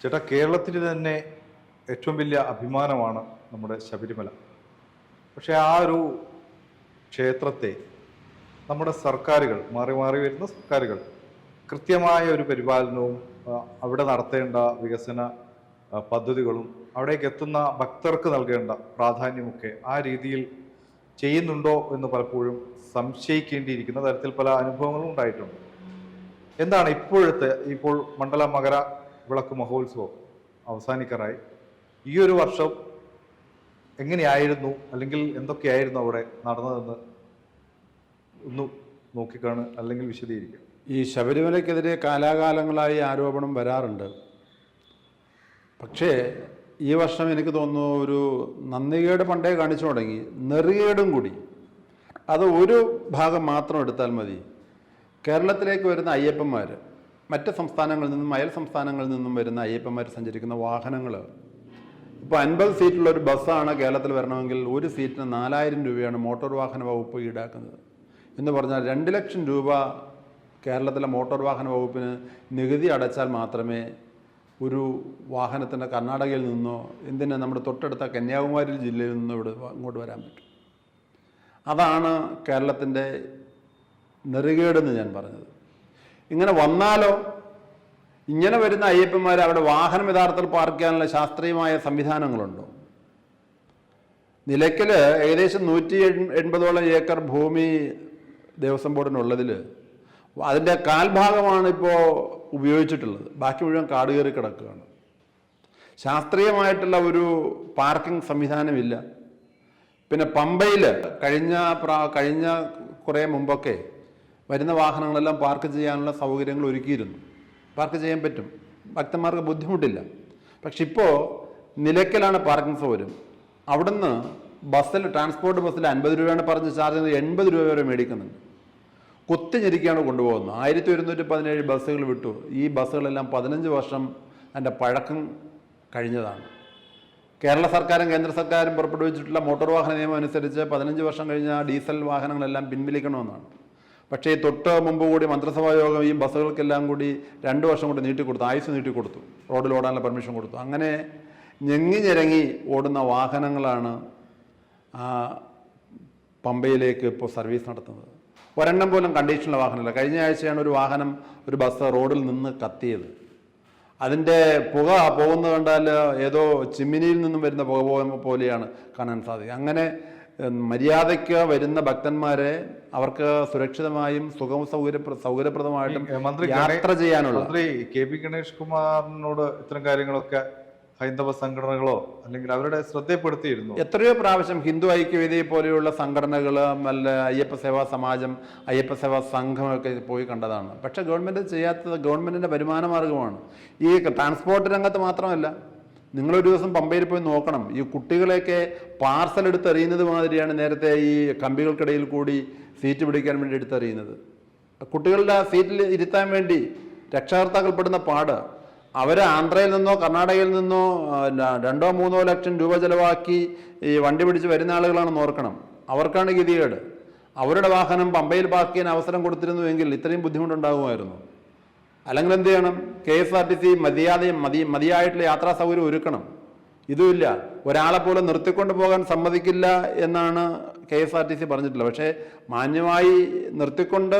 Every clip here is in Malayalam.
ചേട്ടാ കേരളത്തിന് തന്നെ ഏറ്റവും വലിയ അഭിമാനമാണ് നമ്മുടെ ശബരിമല. പക്ഷേ ആ ഒരു ക്ഷേത്രത്തെ നമ്മുടെ സർക്കാരുകൾ മാറി മാറി വരുന്ന സർക്കാരുകൾ കൃത്യമായ ഒരു പരിപാലനവും അവിടെ നടത്തേണ്ട വികസന പദ്ധതികളും അവിടേക്ക് എത്തുന്ന ഭക്തർക്ക് നൽകേണ്ട പ്രാധാന്യമൊക്കെ ആ രീതിയിൽ ചെയ്യുന്നുണ്ടോ എന്ന് പലപ്പോഴും സംശയിക്കേണ്ടിയിരിക്കുന്ന തരത്തിൽ പല അനുഭവങ്ങളും ഉണ്ടായിട്ടുണ്ട്. എന്താണ് ഇപ്പോഴത്തെ ഇപ്പോൾ മണ്ഡല മകര വിളക്ക് മഹോത്സവം അവസാനിക്കാറായി. ഈ ഒരു വർഷം എങ്ങനെയായിരുന്നു? അല്ലെങ്കിൽ എന്തൊക്കെയായിരുന്നു അവിടെ നടന്നതെന്ന് ഒന്ന് നോക്കിക്കാണ് അല്ലെങ്കിൽ വിശദീകരിക്കാം. ഈ ശബരിമലയ്ക്കെതിരെ കാലാകാലങ്ങളായി ആരോപണം വരാറുണ്ട്. പക്ഷേ ഈ വർഷം എനിക്ക് തോന്നുന്നു ഒരു നന്ദികേട് പണ്ടേ കാണിച്ചു തുടങ്ങി. നെറികേടും കൂടി. അത് ഒരു ഭാഗം മാത്രം എടുത്താൽ മതി. കേരളത്തിലേക്ക് വരുന്ന അയ്യപ്പന്മാർ മറ്റ് സംസ്ഥാനങ്ങളിൽ നിന്നും അയൽ സംസ്ഥാനങ്ങളിൽ നിന്നും വരുന്ന അയ്യപ്പന്മാർ സഞ്ചരിക്കുന്ന വാഹനങ്ങൾ. ഇപ്പോൾ അൻപത് സീറ്റുള്ള ഒരു ബസ്സാണ് കേരളത്തിൽ വരണമെങ്കിൽ ഒരു സീറ്റിന് നാലായിരം രൂപയാണ് മോട്ടോർ വാഹന വകുപ്പ് ഈടാക്കുന്നത്. എന്ന് പറഞ്ഞാൽ രണ്ട് ലക്ഷം രൂപ കേരളത്തിലെ മോട്ടോർ വാഹന വകുപ്പിന് നികുതി അടച്ചാൽ മാത്രമേ ഒരു വാഹനത്തിന് കർണാടകയിൽ നിന്നോ എന്തിനാ നമ്മുടെ തൊട്ടടുത്ത കന്യാകുമാരി ജില്ലയിൽ നിന്നോ ഇവിടെ ഇങ്ങോട്ട് വരാൻ പറ്റും. അതാണ് കേരളത്തിന്റെ നെറുകേടെന്ന് ഞാൻ പറഞ്ഞത്. ഇങ്ങനെ വന്നാലോ? ഇങ്ങനെ വരുന്ന അയ്യപ്പന്മാർ അവിടെ വാഹനം യഥാർത്ഥത്തിൽ പാർക്ക് ചെയ്യാനുള്ള ശാസ്ത്രീയമായ സംവിധാനങ്ങളുണ്ടോ? നിലയ്ക്കൽ ഏകദേശം നൂറ്റി എൺ- എൺപതോളം ഏക്കർ ഭൂമി ദേവസ്വം ബോർഡിനുള്ളതിൽ അതിന്റെ കാൽഭാഗമാണ് ഇപ്പോൾ ഉപയോഗിച്ചിട്ടുള്ളത്. ബാക്കി മുഴുവൻ കാട് കയറി കിടക്കുകയാണ്. ശാസ്ത്രീയമായിട്ടുള്ള ഒരു പാർക്കിംഗ് സംവിധാനമില്ല. പിന്നെ പമ്പയിൽ കഴിഞ്ഞ പ്രാ കഴിഞ്ഞ കുറേ മുമ്പൊക്കെ വരുന്ന വാഹനങ്ങളെല്ലാം പാർക്ക് ചെയ്യാനുള്ള സൗകര്യങ്ങൾ ഒരുക്കിയിരുന്നു. പാർക്ക് ചെയ്യാൻ പറ്റും. ഭക്തന്മാർക്ക് ബുദ്ധിമുട്ടില്ല. പക്ഷെ ഇപ്പോൾ നിലയ്ക്കലാണ് പാർക്കിംഗ് സൗകര്യം. അവിടുന്ന് ബസ്സിൽ ട്രാൻസ്പോർട്ട് ബസ്സിൽ അൻപത് രൂപയാണ് പറഞ്ഞ് ചാർജ് ചെയ്യുന്നത്. എൺപത് രൂപ വരെ മേടിക്കുന്നുണ്ട്. കുത്തിഞ്ഞിരിക്കുകയാണ് കൊണ്ടുപോകുന്നത്. ആയിരത്തി ഒരുന്നൂറ്റി പതിനേഴ് ബസ്സുകൾ വിട്ടു. ഈ ബസ്സുകളെല്ലാം പതിനഞ്ച് വർഷം അതിന്റെ പഴക്കം കഴിഞ്ഞതാണ്. കേരള സർക്കാരും കേന്ദ്ര സർക്കാരും പുറപ്പെടുവിച്ചിട്ടുള്ള മോട്ടോർ വാഹന നിയമം അനുസരിച്ച് പതിനഞ്ച് വർഷം കഴിഞ്ഞ ഡീസൽ വാഹനങ്ങളെല്ലാം പിൻവലിക്കണമെന്നാണ്. പക്ഷേ തൊട്ട് മുമ്പ് കൂടി മന്ത്രിസഭാ യോഗം ഈ ബസ്സുകൾക്കെല്ലാം കൂടി രണ്ട് വർഷം കൂടി നീട്ടിക്കൊടുത്തു ആയുസ് നീട്ടിക്കൊടുത്തു റോഡിൽ ഓടാനുള്ള പെർമിഷൻ കൊടുത്തു. അങ്ങനെ ഞെങ്ങി ഞെരങ്ങി ഓടുന്ന വാഹനങ്ങളാണ് ആ പമ്പയിലേക്ക് ഇപ്പോൾ സർവീസ് നടത്തുന്നത്. ഒരെണ്ണം പോലും കണ്ടീഷനുള്ള വാഹനമല്ല. കഴിഞ്ഞ ആഴ്ചയാണ് ഒരു വാഹനം ഒരു ബസ് റോഡിൽ നിന്ന് കത്തിയത്. അതിന്റെ പുക പോകുന്നത് കണ്ടാൽ ഏതോ ചിമ്മിനിയിൽ നിന്നും വരുന്ന പുക പോലെയാണ് കാണാൻ സാധിക്കുക. അങ്ങനെ മര്യാദയ്ക്ക് വരുന്ന ഭക്തന്മാരെ അവർക്ക് സുരക്ഷിതമായും സുഖവും സൗകര്യ സൗകര്യപ്രദമായിട്ടും മന്ത്രി യാത്ര ചെയ്യാനുള്ള മന്ത്രി കെ പി ഗണേഷ് കുമാറിനോട് ഇത്തരം കാര്യങ്ങളൊക്കെ ഹൈന്ദവ സംഘടനകളോ അല്ലെങ്കിൽ അവരുടെ ശ്രദ്ധയപ്പെടുത്തിയിരുന്നു. എത്രയോ പ്രാവശ്യം ഹിന്ദു ഐക്യവേദി പോലെയുള്ള സംഘടനകൾ അല്ല അയ്യപ്പ സേവാ സമാജം അയ്യപ്പ സേവാ സംഘമൊക്കെ പോയി കണ്ടതാണ്. പക്ഷേ ഗവൺമെന്റ് ചെയ്യാത്തത് ഗവൺമെന്റിന്റെ വരുമാന മാർഗമാണ് ഈ ട്രാൻസ്പോർട്ട് രംഗത്ത് മാത്രമല്ല നിങ്ങളൊരു ദിവസം പമ്പയിൽ പോയി നോക്കണം. ഈ കുട്ടികളെയൊക്കെ പാർസൽ എടുത്തെറിയുന്നത് മാതിരിയാണ് നേരത്തെ ഈ കമ്പികൾക്കിടയിൽ കൂടി സീറ്റ് പിടിക്കാൻ വേണ്ടി എടുത്തെറിയുന്നത്. കുട്ടികളുടെ സീറ്റിൽ ഇരുത്താൻ വേണ്ടി രക്ഷകർത്താക്കൾ പെടുന്ന പാട്. അവർ ആന്ധ്രയിൽ നിന്നോ കർണാടകയിൽ നിന്നോ രണ്ടോ മൂന്നോ ലക്ഷം രൂപ ചെലവാക്കി ഈ വണ്ടി പിടിച്ച് വരുന്ന ആളുകളാണെന്ന് ഓർക്കണം. അവർക്കാണ് ഗതികേട്. അവരുടെ വാഹനം പമ്പയിൽ പാർക്ക് ചെയ്യാൻ അവസരം കൊടുത്തിരുന്നുവെങ്കിൽ ഇത്രയും ബുദ്ധിമുട്ടുണ്ടാകുമായിരുന്നു. അല്ലെങ്കിൽ എന്ത് ചെയ്യണം K S R T C മതിയാതെ മതി മതിയായിട്ടുള്ള യാത്രാ സൗകര്യം ഒരുക്കണം. ഇതുമില്ല. ഒരാളെ പോലും നിർത്തിക്കൊണ്ട് പോകാൻ സമ്മതിക്കില്ല എന്നാണ് K S R T C പറഞ്ഞിട്ടുള്ളത്. പക്ഷേ മാന്യമായി നിർത്തിക്കൊണ്ട്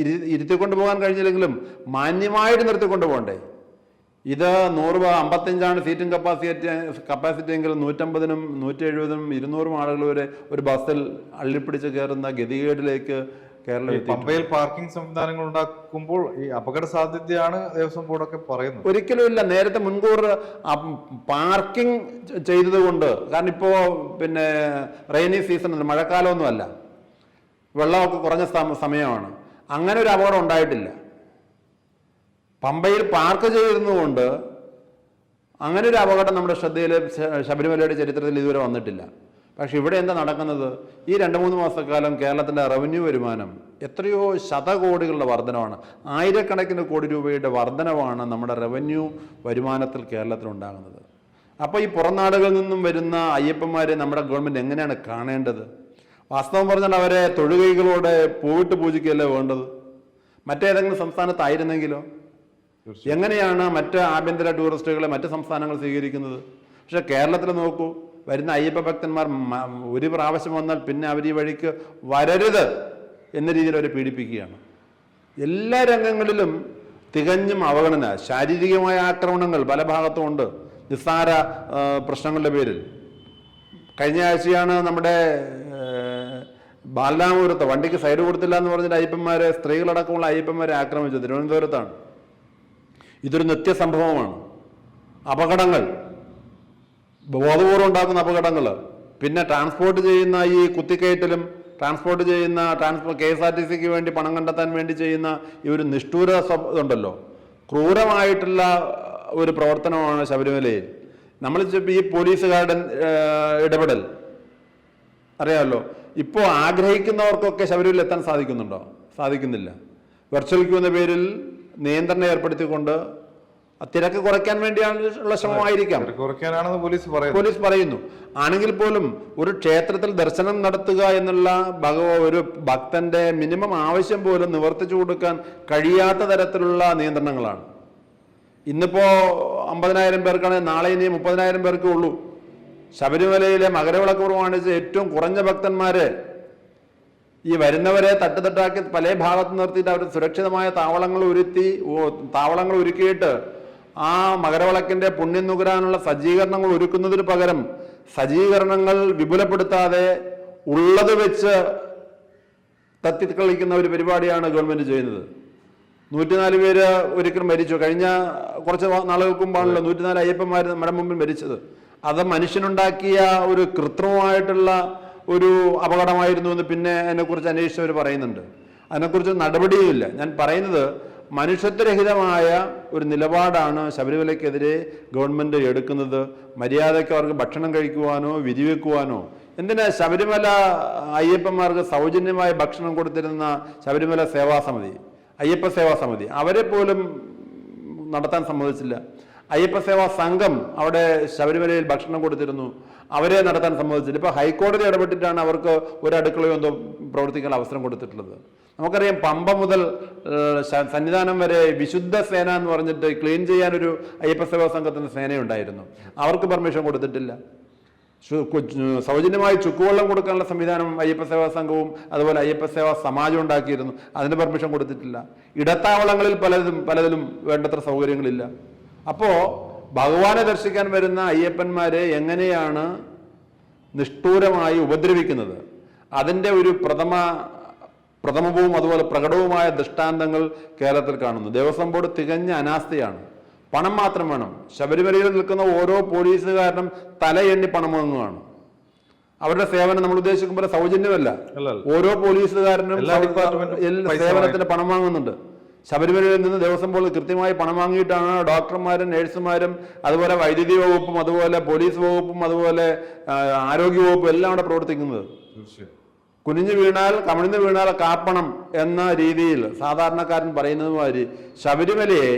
ഇരു ഇരുത്തിക്കൊണ്ട് പോകാൻ കഴിഞ്ഞില്ലെങ്കിലും മാന്യമായിട്ട് നിർത്തിക്കൊണ്ട് പോകണ്ടേ? ഇത് നൂറ് അമ്പത്തഞ്ചാണ് സീറ്റിംഗ് കപ്പാസിറ്റി കപ്പാസിറ്റി എങ്കിൽ നൂറ്റമ്പതിനും നൂറ്റി എഴുപതിനും ഇരുന്നൂറും ആളുകൾ വരെ ഒരു ബസ്സിൽ അള്ളിപ്പിടിച്ച് കയറുന്ന ഗതികേടിലേക്ക് കേരളം ഈ പമ്പയിൽ പാർക്കിംഗ് സംവിധാനങ്ങൾ ഉണ്ടാക്കുമ്പോൾ ഈ അപകട സാധ്യതയാണ് ദേവസ്വം ബോർഡൊക്കെ പറയുന്നത്. ഒരിക്കലും ഇല്ല. നേരത്തെ മുൻകൂർ പാർക്കിംഗ് ചെയ്തതുകൊണ്ട് കാരണം ഇപ്പോൾ പിന്നെ റെയിനി സീസൺ അല്ല മഴക്കാലമൊന്നുമല്ല വെള്ളമൊക്കെ കുറഞ്ഞ സമയമാണ്. അങ്ങനെ ഒരു അപകടം ഉണ്ടായിട്ടില്ല. പമ്പയിൽ പാർക്ക് ചെയ്തിരുന്നുകൊണ്ട് അങ്ങനെ ഒരു അപകടം നമ്മുടെ ശ്രദ്ധയിൽ ശബരിമലയുടെ ചരിത്രത്തിൽ ഇതുവരെ വന്നിട്ടില്ല. പക്ഷെ ഇവിടെ എന്താ നടക്കുന്നത്? ഈ രണ്ട് മൂന്ന് മാസക്കാലം കേരളത്തിന്റെ റവന്യൂ വരുമാനം എത്രയോ ശതകോടികളുടെ വർധനമാണ് ആയിരക്കണക്കിന് കോടി രൂപയുടെ വർധനവാണ് നമ്മുടെ റവന്യൂ വരുമാനത്തിൽ കേരളത്തിലുണ്ടാകുന്നത്. അപ്പോൾ ഈ പുറം നാടുകളിൽ നിന്നും വരുന്ന അയ്യപ്പന്മാരെ നമ്മുടെ ഗവൺമെന്റ് എങ്ങനെയാണ് കാണേണ്ടത്? വാസ്തവം പറഞ്ഞാൽ അവരെ തൊഴുകൈകളോടെ പോയിട്ട് പൂജിക്കുകയല്ലേ വേണ്ടത്? മറ്റേതെങ്കിലും സംസ്ഥാനത്തായിരുന്നെങ്കിലോ? എങ്ങനെയാണ് മറ്റ് ആഭ്യന്തര ടൂറിസ്റ്റുകളെ മറ്റ് സംസ്ഥാനങ്ങൾ സ്വീകരിക്കുന്നത്? പക്ഷേ കേരളത്തിൽ നോക്കൂ വരുന്ന അയ്യപ്പ ഭക്തന്മാർ ഒരു പ്രാവശ്യം വന്നാൽ പിന്നെ അവർ ഈ വഴിക്ക് വരരുത് എന്ന രീതിയിൽ അവരെ പീഡിപ്പിക്കുകയാണ്. എല്ലാ രംഗങ്ങളിലും തികഞ്ഞും അവഗണന ശാരീരികമായ ആക്രമണങ്ങൾ പല ഭാഗത്തും ഉണ്ട്. നിസ്സാര പ്രശ്നങ്ങളുടെ പേരിൽ. കഴിഞ്ഞ ആഴ്ചയാണ് നമ്മുടെ ബാലരാമപുരത്ത് വണ്ടിക്ക് സൈഡ് കൊടുത്തില്ല എന്ന് പറഞ്ഞിട്ട് അയ്യപ്പന്മാരെ സ്ത്രീകളടക്കമുള്ള അയ്യപ്പന്മാരെ ആക്രമിച്ചത് തിരുവനന്തപുരത്താണ്. ഇതൊരു നിത്യ സംഭവമാണ് അപകടങ്ങൾ ബോധപൂർവം ഉണ്ടാക്കുന്ന അപകടങ്ങൾ. പിന്നെ ട്രാൻസ്പോർട്ട് ചെയ്യുന്ന ഈ കുത്തിക്കയറ്റലും ട്രാൻസ്പോർട്ട് ചെയ്യുന്ന ട്രാൻസ്പോ കെ എസ് ആർ ടി സിക്ക് വേണ്ടി പണം കണ്ടെത്താൻ വേണ്ടി ചെയ്യുന്ന ഈ ഒരു നിഷ്ഠൂര ഇതുണ്ടല്ലോ. ക്രൂരമായിട്ടുള്ള ഒരു പ്രവർത്തനമാണ് ശബരിമലയിൽ. നമ്മൾ ഈ പോലീസുകാരുടെ ഇടപെടൽ. അറിയാമല്ലോ? ഇപ്പോൾ ആഗ്രഹിക്കുന്നവർക്കൊക്കെ ശബരിമല എത്താൻ സാധിക്കുന്നുണ്ടോ? സാധിക്കുന്നില്ല. വെർച്വൽ ക്യൂ എന്ന പേരിൽ നിയന്ത്രണം ഏർപ്പെടുത്തിക്കൊണ്ട് തിരക്ക് കുറയ്ക്കാൻ വേണ്ടിയാണ് ഉള്ള ശ്രമമായിരിക്കാം. കുറയ്ക്കാനാണെന്ന് പോലീസ് പറയുന്നു. പോലീസ് പറയുന്നു. ആണെങ്കിൽ പോലും ഒരു ക്ഷേത്രത്തിൽ ദർശനം നടത്തുക എന്നുള്ള ഭഗവ ഒരു ഭക്തന്റെ മിനിമം ആവശ്യം പോലും നിവർത്തിച്ചു കൊടുക്കാൻ കഴിയാത്ത തരത്തിലുള്ള നിയന്ത്രണങ്ങളാണ്. ഇന്നിപ്പോ അമ്പതിനായിരം പേർക്കാണ് നാളെ ഇനി മുപ്പതിനായിരം പേർക്കേ ഉള്ളൂ. ശബരിമലയിലെ മകരവിളക്ക് പ്രമാണിച്ച് ഏറ്റവും കുറഞ്ഞ ഭക്തന്മാര് ഈ വരുന്നവരെ തട്ടുതട്ടാക്കി പല ഭാഗത്ത് നിർത്തിയിട്ട് അവർ സുരക്ഷിതമായ താവളങ്ങൾ ഒരുത്തി താവളങ്ങൾ ഒരുക്കിയിട്ട് ആ മകരവിളക്കിന്റെ പുണ്യം നുകരാനുള്ള സജ്ജീകരണങ്ങൾ ഒരുക്കുന്നതിന് പകരം സജ്ജീകരണങ്ങൾ വിപുലപ്പെടുത്താതെ ഉള്ളത് വെച്ച് തത്തിക്കളിക്കുന്ന ഒരു പരിപാടിയാണ് ഗവൺമെന്റ് ചെയ്യുന്നത്. നൂറ്റിനാല് പേര് ഒരിക്കലും മരിച്ചു. കഴിഞ്ഞ കുറച്ച് നാളുകൾക്ക് മുമ്പാണല്ലോ നൂറ്റിനാല് അയ്യപ്പന്മാർ നമ്മുടെ മുമ്പിൽ മരിച്ചത്. അത് മനുഷ്യനുണ്ടാക്കിയ ഒരു കൃത്രിമമായിട്ടുള്ള ഒരു അപകടമായിരുന്നു എന്ന് പിന്നെ അതിനെക്കുറിച്ച് അന്വേഷിച്ചവർ പറയുന്നുണ്ട്. അതിനെക്കുറിച്ച് നടപടിയുമില്ല. ഞാൻ പറയുന്നത് മനുഷ്യത്വരഹിതമായ ഒരു നിലപാടാണ് ശബരിമലയ്ക്കെതിരെ ഗവൺമെന്റ് എടുക്കുന്നത്. മര്യാദയ്ക്ക് അവർക്ക് ഭക്ഷണം കഴിക്കുവാനോ വിരിവെക്കുവാനോ എന്തിനാ ശബരിമല അയ്യപ്പന്മാർക്ക് സൗജന്യമായി ഭക്ഷണം കൊടുത്തിരുന്ന ശബരിമല സേവാ സമിതി അയ്യപ്പ സേവാ സമിതി? അവരെ പോലും നടത്താൻ സമ്മതിച്ചില്ല. അയ്യപ്പ സേവാ സംഘം അവിടെ ശബരിമലയിൽ ഭക്ഷണം കൊടുത്തിരുന്നു. അവരെ നടത്താൻ സമ്മതിച്ചില്ല. ഇപ്പൊ ഹൈക്കോടതി ഇടപെട്ടിട്ടാണ് അവർക്ക് ഒരു അടുക്കളയോ എന്തോ പ്രവർത്തിക്കാൻ അവസരം കൊടുത്തിട്ടുള്ളത്. നമുക്കറിയാം പമ്പ മുതൽ സന്നിധാനം വരെ വിശുദ്ധ സേന എന്ന് പറഞ്ഞിട്ട് ക്ലീൻ ചെയ്യാനൊരു അയ്യപ്പ സേവാ സംഘത്തിന് സേനയുണ്ടായിരുന്നു. അവർക്ക് പെർമിഷൻ കൊടുത്തിട്ടില്ല. സൗജന്യമായി ചുക്കുവെള്ളം കൊടുക്കാനുള്ള സംവിധാനം അയ്യപ്പ സേവാ സംഘവും അതുപോലെ അയ്യപ്പ സേവാ സമാജം ഉണ്ടാക്കിയിരുന്നു. അതിന് പെർമിഷൻ കൊടുത്തിട്ടില്ല. ഇടത്താവളങ്ങളിൽ പലതും പലതിലും വേണ്ടത്ര സൗകര്യങ്ങളില്ല. അപ്പോ ഭഗവാനെ ദർശിക്കാൻ വരുന്ന അയ്യപ്പന്മാരെ എങ്ങനെയാണ് നിഷ്ഠൂരമായി ഉപദ്രവിക്കുന്നത്? അതിന്റെ ഒരു പ്രഥമ പ്രഥമവും അതുപോലെ പ്രകടവുമായ ദൃഷ്ടാന്തങ്ങൾ കേരളത്തിൽ കാണുന്നു. ദേവസ്വം ബോർഡ് തികഞ്ഞ അനാസ്ഥയാണ്. പണം മാത്രം വേണം. ശബരിമലയിൽ നിൽക്കുന്ന ഓരോ പോലീസുകാരനും തല എണ്ണി പണം വാങ്ങുകയാണ് അവരുടെ സേവനം നമ്മൾ ഉദ്ദേശിക്കുമ്പോൾ സൗജന്യമല്ല. ഓരോ പോലീസുകാരനും സേവനത്തിന് പണം വാങ്ങുന്നുണ്ട്. ശബരിമലയിൽ നിന്ന് ദേവസ്വം ബോർഡ് കൃത്യമായി പണം വാങ്ങിയിട്ടാണ് ഡോക്ടർമാരും നഴ്സുമാരും അതുപോലെ വൈദ്യുതി വകുപ്പും അതുപോലെ പോലീസ് വകുപ്പും അതുപോലെ ആരോഗ്യ വകുപ്പും എല്ലാം അവിടെ പ്രവർത്തിക്കുന്നത്. കുനിഞ്ഞു വീണാൽ കമിഴ്ന്നു വീണാൽ കാപ്പണം എന്ന രീതിയിൽ സാധാരണക്കാരൻ പറയുന്നത് മാതിരി ശബരിമലയെ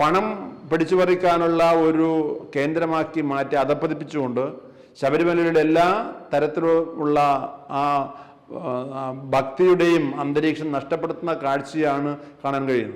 പണം പിടിച്ചു പറിക്കാനുള്ള ഒരു കേന്ദ്രമാക്കി മാറ്റി അധപ്പതിപ്പിച്ചുകൊണ്ട് ശബരിമലയുടെ എല്ലാ തരത്തിലുള്ള ആ, ഭക്തിയുടെയും അന്തരീക്ഷം നഷ്ടപ്പെടുത്തുന്ന കാഴ്ചയാണ് കാണാൻ കഴിയുന്നത്.